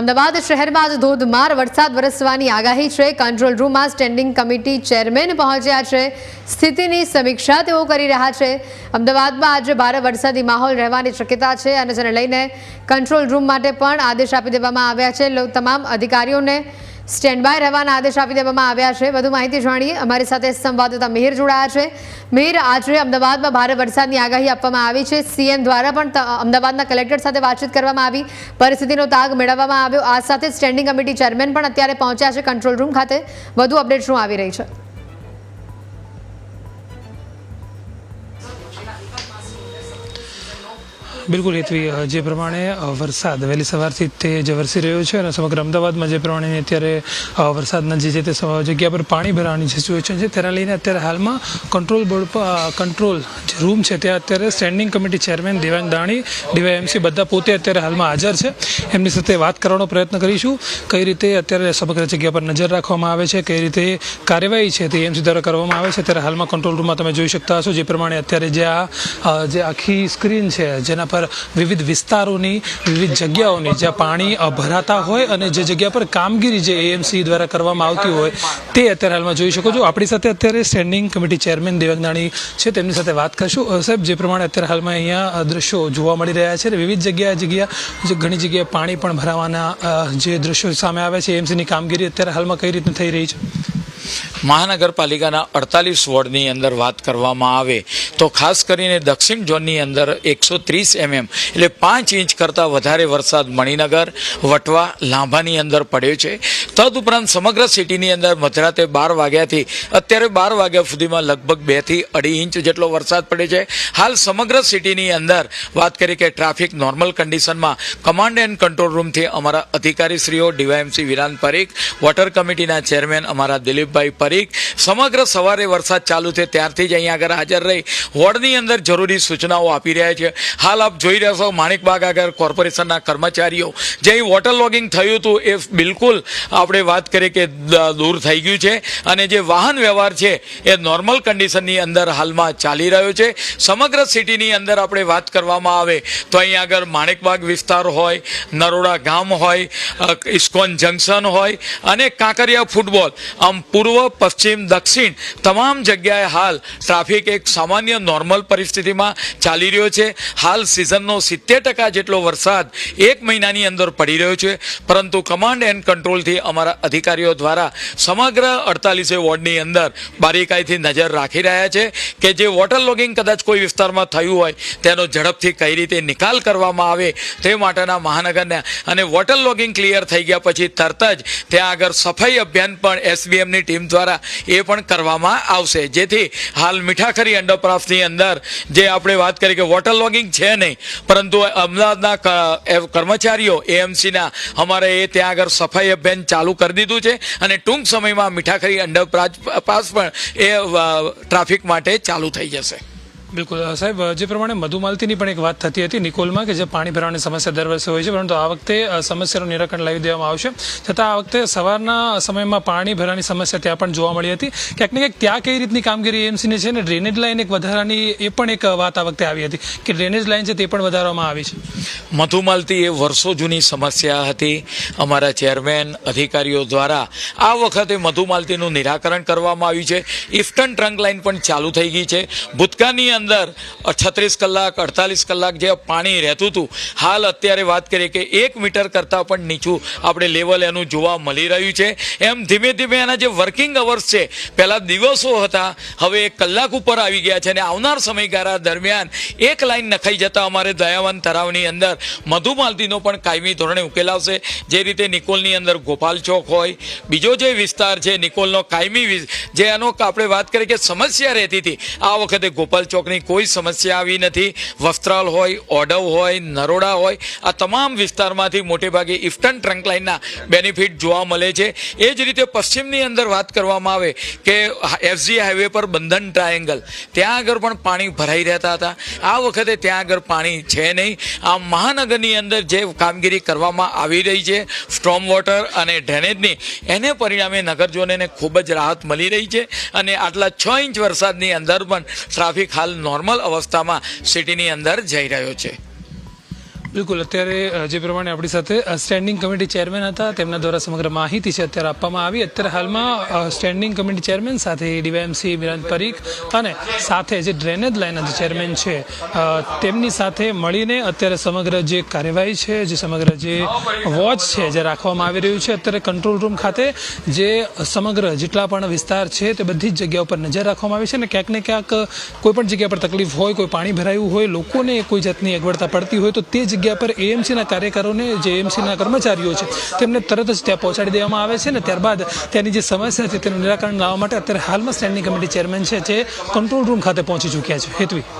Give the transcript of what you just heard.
અમદાવાદ શહેરમાં આજ ધોધમાર વરસાદ વરસવાની આગાહી છે. કંટ્રોલ રૂમમાં સ્ટેન્ડિંગ કમિટી ચેરમેન પહોંચ્યા છે. સ્થિતિની સમીક્ષા તેઓ કરી રહ્યા છે. અમદાવાદમાં આજે ભારે વરસાદી માહોલ રહેવાની શક્યતા છે અને જેને લઈને કંટ્રોલ રૂમ માટે પણ આદેશ આપી દેવામાં આવ્યા છે. તમામ અધિકારીઓને સ્ટેન્ડ બાય રહેવાના આદેશ આપી દેવામાં આવ્યા છે. વધુ માહિતી જાણીએ અમારી સાથે સંવાદદાતા મિહિર જોડાયા છે. મિહિર, આજે અમદાવાદમાં ભારે વરસાદની આગાહી આપવામાં આવી છે. સીએમ દ્વારા પણ અમદાવાદના કલેક્ટર સાથે વાતચીત કરવામાં આવી. પરિસ્થિતિનો તાગ મેળવવામાં આવ્યો. આ સાથે સ્ટેન્ડિંગ કમિટી ચેરમેન પણ અત્યારે પહોંચ્યા છે કંટ્રોલ રૂમ ખાતે. વધુ અપડેટ શું આવી રહી છે? બિલકુલ હેતવી જે પ્રમાણે વરસાદ, વહેલી સવારથી તે જે વરસી રહ્યો છે અને સમગ્ર અમદાવાદમાં જે પ્રમાણે અત્યારે વરસાદના જે જે તે જગ્યા પર પાણી ભરાવાની સિચ્યુએશન છે. તેને લઈને અત્યારે હાલમાં કંટ્રોલ બોર્ડ પર કંટ્રોલ જે રૂમ છે ત્યાં અત્યારે standing committee chairman Devang Dani, DYMC બધા પોતે અત્યારે હાલમાં હાજર છે. એમની સાથે વાત કરવાનો પ્રયત્ન કરીશું. કઈ રીતે અત્યારે સમગ્ર જગ્યા પર નજર રાખવામાં આવે છે, કઈ રીતે કાર્યવાહી છે તે એમસી દ્વારા કરવામાં આવે છે, ત્યારે હાલમાં કંટ્રોલ રૂમમાં તમે જોઈ શકતા હશો. જે પ્રમાણે અત્યારે જે આ જે આખી સ્ક્રીન છે, જેના પર વિવિધ વિસ્તારોની, વિવિધ જગ્યાઓની જ્યાં પાણી ભરાતા હોય અને જે જગ્યા પર કામગીરી જે એએમસી દ્વારા કરવામાં આવતી હોય, તે અત્યારે હાલમાં જોઈ શકો છો. આપણી સાથે અત્યારે સ્ટેન્ડિંગ કમિટી ચેરમેન દેવજ્ઞાણી છે. તેમની સાથે વાત કરશું. સાહેબ, જે પ્રમાણે અત્યારે હાલમાં અહીંયા દ્રશ્યો જોવા મળી રહ્યા છે વિવિધ જગ્યાએ જગ્યા ઘણી જગ્યાએ પાણી પણ ભરાવાના જે દ્રશ્યો સામે આવે છે એએમસીની કામગીરી અત્યારે હાલમાં કઈ રીતે થઈ રહી છે? મહાનગરપાલિકાના અડતાલીસ વોર્ડની અંદર વાત કરવામાં આવે તો ખાસ કરીને દક્ષિણ ઝોનની અંદર એકસો ત્રીસ એમએમ, એટલે પાંચ ઇંચ કરતાં વધારે વરસાદ મણિનગર, વટવા, લાંભાની અંદર પડ્યો છે. તદુપરાંત સમગ્ર સિટીની અંદર મધરાતે બાર વાગ્યાથી, અત્યારે બાર વાગ્યા સુધીમાં લગભગ બેથી અઢી ઇંચ જેટલો વરસાદ પડ્યો છે. હાલ સમગ્ર સિટીની અંદર વાત કરી કે ટ્રાફિક નોર્મલ કન્ડિશનમાં, કમાન્ડ એન્ડ કંટ્રોલ રૂમથી અમારા અધિકારીશ્રીઓ, ડીવાયએમસી વિરાન પરીખ, વોટર કમિટીના ચેરમેન અમારા દિલીપભાઈ પરીખ સમગ્ર સવારે વરસાદ ચાલુ છે, ત્યારથી જ અહીંયા આગળ હાજર રહી. વોર્ડની અંદર જરૂરી સૂચનાઓ આપી રહ્યા છે. હાલ આપ જોઈ રહ્યા છો માણિકબાગ આગળ કોર્પોરેશનના કર્મચારીઓ. જે વોટર લોગિંગ થયું હતું એ બિલકુલ આપણે વાત કરીએ કે દૂર થઈ ગયું છે. અને જે વાહન વ્યવહાર છે, એ નોર્મલ કન્ડિશનની અંદર હાલમાં ચાલી રહ્યો છે. સમગ્ર સિટીની અંદર આપણે વાત કરવામાં આવે તો અહીં આગળ માણેકબાગ વિસ્તાર હોય, નરોડા ગામ હોય ઇસ્કોન જંકશન હોય અને કાંકરિયા ફૂટબોલ. આમ પૂર્વ પશ્ચિમ, દક્ષિણ તમામ જગ્યાએ હાલ ટ્રાફિક એક સામાન્ય નોર્મલ પરિસ્થિતિમાં ચાલી રહ્યો છે. હાલ સિઝનનો સિત્તેર ટકા જેટલો વરસાદ એક મહિનાની અંદર પડી રહ્યો છે. પરંતુ કમાન્ડ એન્ડ કંટ્રોલથી અમારા અધિકારીઓ દ્વારા સમગ્ર અડતાલીસે વોર્ડની અંદર બારીકાઈથી નજર રાખી રહ્યા છે કે જે વોટર લોગિંગ કદાચ કોઈ વિસ્તારમાં થયું હોય તેનો ઝડપથી કઈ રીતે નિકાલ કરવામાં આવે તે માટેના મહાનગરને અને વોટર લોગિંગ ક્લિયર થઈ ગયા પછી તરત જ ત્યાં આગળ સફાઈ અભિયાન પણ એસબીએમની ટીમ દ્વારા એ પણ કરવામાં આવશે. જેથી હાલ મીઠાખરી અંડરપાસની અંદર જે આપણે વાત કરી કે વોટર લોગિંગ છે નહીં, પરંતુ અમદાવાદના કર્મચારીઓ એએમસીના અમારે એ ત્યાં આગળ સફાઈ અભિયાન ચાલુ કરી દીધું છે અને ટૂંક સમયમાં મીઠાખરી અંડરપાસ પણ એ ટ્રાફિક માટે ચાલુ થઈ જશે. બિલકુલ. સાહેબ જે પ્રમાણે મધુમાલતીની પણ એક વાત થતી હતી નિકોલમાં કે જે પાણી ભરવાની સમસ્યા દર વર્ષે હોય છે, પરંતુ આ વખતે સમસ્યાનું નિરાકરણ લાવી દેવામાં આવશે. છતાં આ વખતે સવારના સમયમાં પાણી ભરવાની સમસ્યા ત્યાં પણ જોવા મળી હતી. ક્યાંક ને ક્યાંક ત્યાં કઈ રીતની કામગીરી એમસીની છે ને ડ્રેનેજ લાઇન એક વધારાની એ પણ એક વાત આ વખતે આવી હતી કે ડ્રેનેજ લાઇન છે તે પણ વધારવામાં આવી છે. મધુમાલતી એ વર્ષો જૂની સમસ્યા હતી. અમારા ચેરમેન, અધિકારીઓ દ્વારા આ વખતે મધુમાલતીનું નિરાકરણ કરવામાં આવ્યું છે. ઇફ્ટન ટ્રંક લાઇન પણ ચાલુ થઈ ગઈ છે. ભૂતકાળની અંદર છત્રીસ કલાક, અડતાલીસ કલાક જે પાણી રહેતું હતું, હાલ અત્યારે વાત કરીએ કે એક મીટર કરતાં પણ નીચું આપણે લેવલ એનું જોવા મળી રહ્યું છે. એમ ધીમે ધીમે એના જે વર્કિંગ અવર્સ છે, પહેલાં દિવસો હતા, હવે એક કલાક ઉપર આવી ગયા છે અને આવનાર સમયગાળા દરમિયાન એક લાઈન નખાઈ જતાં અમારે દયાવન તળાવની અંદર મધુમાલતીનો પણ કાયમી ધોરણે ઉકેલ આવશે. જે રીતે નિકોલની અંદર ગોપાલ ચોક હોય, બીજો જે વિસ્તાર છે, નિકોલનો કાયમી જે એનો આપણે વાત કરીએ કે સમસ્યા રહેતી હતી, આ વખતે ગોપાલ ચોકની કોઈ સમસ્યા આવી નથી. વસ્ત્રાલ હોય, ઓડવ હોય, નરોડા હોય, આ તમામ વિસ્તારમાંથી મોટેભાગે ઇફ્ટન ટ્રંકલાઇનના બેનિફિટ જોવા મળે છે. એ જ રીતે પશ્ચિમની અંદર વાત કરવામાં આવે કે એફજી હાઈવે પર બંધન ટ્રાયેંગલ. ત્યાં આગળ પણ પાણી ભરાઈ રહેતા હતા. આ વખતે ત્યાં આગળ પાણી છે નહીં. આ મહાનગરની અંદર જે કામગીરી કરવામાં આવી રહી છે, સ્ટ્રોમ વોટર અને ડ્રેનેજની, એને પરિણામે નગરજનોને ખૂબ જ રાહત મળી રહી છે અને આટલા છ ઇંચ વરસાદની અંદર પણ ટ્રાફિક હાલ નોર્મલ અવસ્થામાં સિટીની અંદર જઈ રહ્યો છે. બિલકુલ. અત્યારે જે પ્રમાણે આપણી સાથે સ્ટેન્ડિંગ કમિટી ચેરમેન હતા, તેમના દ્વારા સમગ્ર માહિતી છે અત્યારે આપવામાં આવી. અત્યારે હાલમાં સ્ટેન્ડિંગ કમિટી ચેરમેન સાથે ડીવાયએમસી મિરાજ પરીખ અને સાથે જે ડ્રેનેજ લાઇનના જે ચેરમેન છે તેમની સાથે મળીને અત્યારે સમગ્ર જે કાર્યવાહી છે, જે સમગ્ર જે વોચ છે, જે રાખવામાં આવી રહ્યું છે, અત્યારે કંટ્રોલ રૂમ ખાતે જે સમગ્ર જેટલા પણ વિસ્તાર છે, તે બધી જ જગ્યા ઉપર નજર રાખવામાં આવી છે અને ક્યાંક ને ક્યાંક કોઈ પણ જગ્યા પર તકલીફ હોય, કોઈ પાણી ભરાયું હોય, લોકોને કોઈ જાતની અગવડતા પડતી હોય, તો તે જગ્યા પર એએમસીના કાર્યકરોને જે એએમસીના કર્મચારીઓ છે, તેમને તરત જ ત્યાં પહોંચાડી દેવામાં આવે છે ને ત્યારબાદ ત્યાંની જે સમસ્યા છે તેનું નિરાકરણ લાવવા માટે અત્યારે હાલમાં સ્ટેન્ડિંગ કમિટી ચેરમેન છે જે કંટ્રોલ રૂમ ખાતે પહોંચી ચૂક્યા છે. હેતવી.